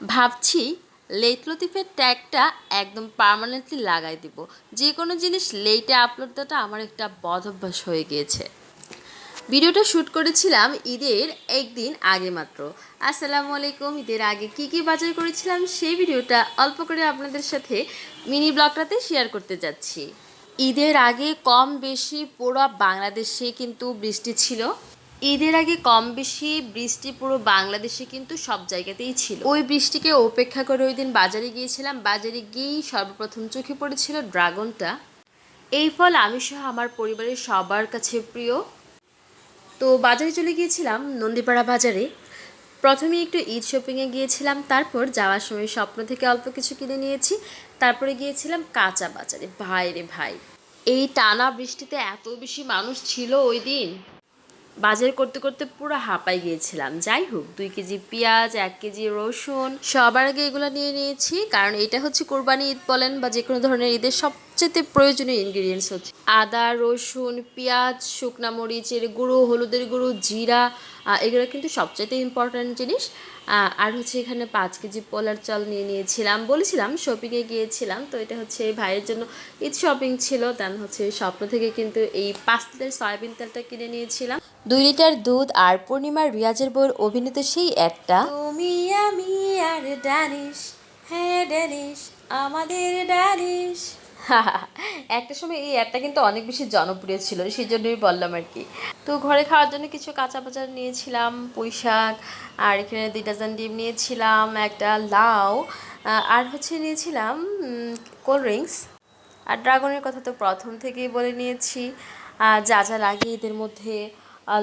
ভাবছি লেট লতিফের ট্যাগটা একদম পার্মানেন্টলি লাগাই দিব। যে কোনো জিনিস লেটে আপলোড দেওয়াটা আমার একটা বদ অভ্যাস হয়ে গিয়েছে। ভিডিওটা শ্যুট করেছিলাম ঈদের একদিন আগে মাত্র। আসসালামু আলাইকুম, ঈদের আগে কি কি বাজার করেছিলাম সেই ভিডিওটা অল্প করে আপনাদের সাথে মিনি ব্লগটাতে শেয়ার করতে যাচ্ছি। ঈদের আগে কম বেশি পুরো বাংলাদেশে কিন্তু বৃষ্টি ছিল। ঈদের আগে কম বেশি বৃষ্টি পুরো বাংলাদেশে কিন্তু সব জায়গাতেই ছিল। ওই বৃষ্টিকে উপেক্ষা করে ওই দিন বাজারে গিয়েছিলাম। বাজারে গিয়েই সর্বপ্রথম চোখে পড়েছিল ড্রাগনটা। এই ফল আমি সহ আমার পরিবারের সবার কাছে প্রিয়। তো বাজারে চলে গিয়েছিলাম নন্দীপাড়া বাজারে। প্রথমে একটু ঈদ শপিংয়ে গিয়েছিলাম। তারপর যাওয়ার সময় স্বপ্ন থেকে অল্প কিছু কিনে নিয়েছি। তারপরে গিয়েছিলাম কাঁচা বাজারে। ভাই রে ভাই, এই টানা বৃষ্টিতে এত বেশি মানুষ ছিল ওই দিন। বাজার করতে করতে পুরো হাঁপাই গিয়েছিলাম। যাই হোক দুই কেজি পেঁয়াজ, এক কেজি রসুন। সবার আগে এগুলো নিয়ে নিয়েছি, কারণ এটা হচ্ছে কোরবানি ঈদ বলেন বা যে কোনো ধরনের ঈদের সব সবচেয়ে প্রয়োজনীয় ইনগ্রিডিয়েন্টস হচ্ছে আদা, রসুন, পেঁয়াজ, শুকনা মরিচের গুঁড়ো, হলুদের গুঁড়ো, জিরা এগুলো কিন্তু সবচেয়ে ইম্পর্ট্যান্ট জিনিস। আর হচ্ছে এখানে পাঁচ কেজি পোলার চাল নিয়ে নিয়েছিলাম। বলেছিলাম শপিংয়ে গিয়েছিলাম, তো এটা হচ্ছে ভাইয়ের জন্য ঈদ শপিং ছিল। দেন হচ্ছে স্বপ্ন থেকে কিন্তু এই পাঁচ লিটার সয়াবিন তেলটা কিনে নিয়েছিলাম। দুই লিটার দুধ আর পূর্ণিমার রিয়াজের বউর অভিনীত সেই একটা। তুমি আমি আর ড্যানিশ হ্যাঁ ড্যানিশ আমাদের ড্যানিশ একটা সময় এই অ্যাডটা কিন্তু অনেক বেশি জনপ্রিয় ছিল সেই জন্যই বললাম আর কি। তো ঘরে খাওয়ার জন্য কিছু কাঁচা বাজার নিয়েছিলাম পুঁই শাক আর এখানে দুই ডজন ডিম নিয়েছিলাম, একটা লাউ আর হচ্ছে নিয়েছিলাম কোল্ড ড্রিঙ্কস। আর ড্রাগনের কথা তো প্রথম থেকেই বলে নিয়েছি। যা যা লাগে এদের মধ্যে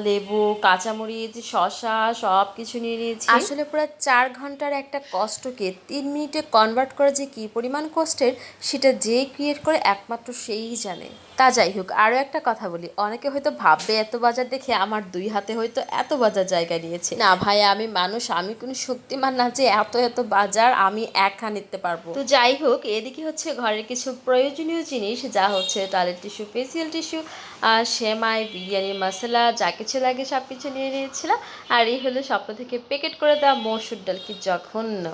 লেবু কাঁচামরিচ শসা সব কিছু নিয়ে নিয়েছি। আসলে পুরো চার ঘণ্টার একটা কষ্টকে তিন মিনিটে কনভার্ট করা যে কী পরিমাণ কষ্টের সেটা যে ক্রিয়েট করে একমাত্র সেই জানে। তা যাই হোক আরও একটা কথা বলি। অনেকে হয়তো ভাববে এত বাজার দেখে আমার দুই হাতে হয়তো এত বাজার জায়গা নিয়েছে। না ভাই আমি মানুষ আমি কোনো শক্তিমান না যে এত এত বাজার আমি একা নিতে পারব। তো যাই হোক এদিকে হচ্ছে ঘরের কিছু প্রয়োজনীয় জিনিস যা হচ্ছে টয়লেট টিস্যু ফেসিয়াল টিস্যু সেমাই বিরিয়ানির মশলা যা কিছু লাগে সব কিছু নিয়ে নিয়েছিলাম। আর এই হলো স্বপ্ন থেকে প্যাকেট করে দেওয়া মসুর ডাল কি জঘন্য।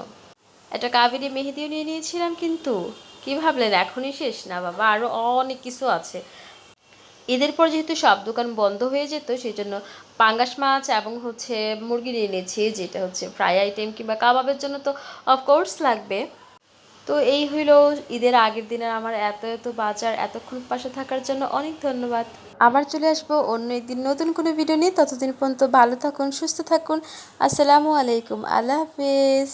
একটা কাবেরি মেহেদিও নিয়ে নিয়েছিলাম কিন্তু। কি ভাবলেন, এখনই শেষ? না বাবা আরও অনেক কিছু আছে। ঈদের পর যেহেতু সব দোকান বন্ধ হয়ে যেত সেই জন্য পাঙ্গাস মাছ এবং হচ্ছে মুরগি নিয়ে নিয়েছি, যেটা হচ্ছে ফ্রাই আইটেম কিংবা কাবাবের জন্য তো অফকোর্স লাগবে। তো এই হইল ঈদের আগের দিনের আমার এত এত বাজার, এতক্ষণ পাশে থাকার জন্য অনেক ধন্যবাদ। আবার চলে আসব অন্য একদিন নতুন কোনো ভিডিও নিয়ে। ততদিন পর্যন্ত ভালো থাকুন, সুস্থ থাকুন। আসসালামু আলাইকুম, আল্লাহ হাফিজ।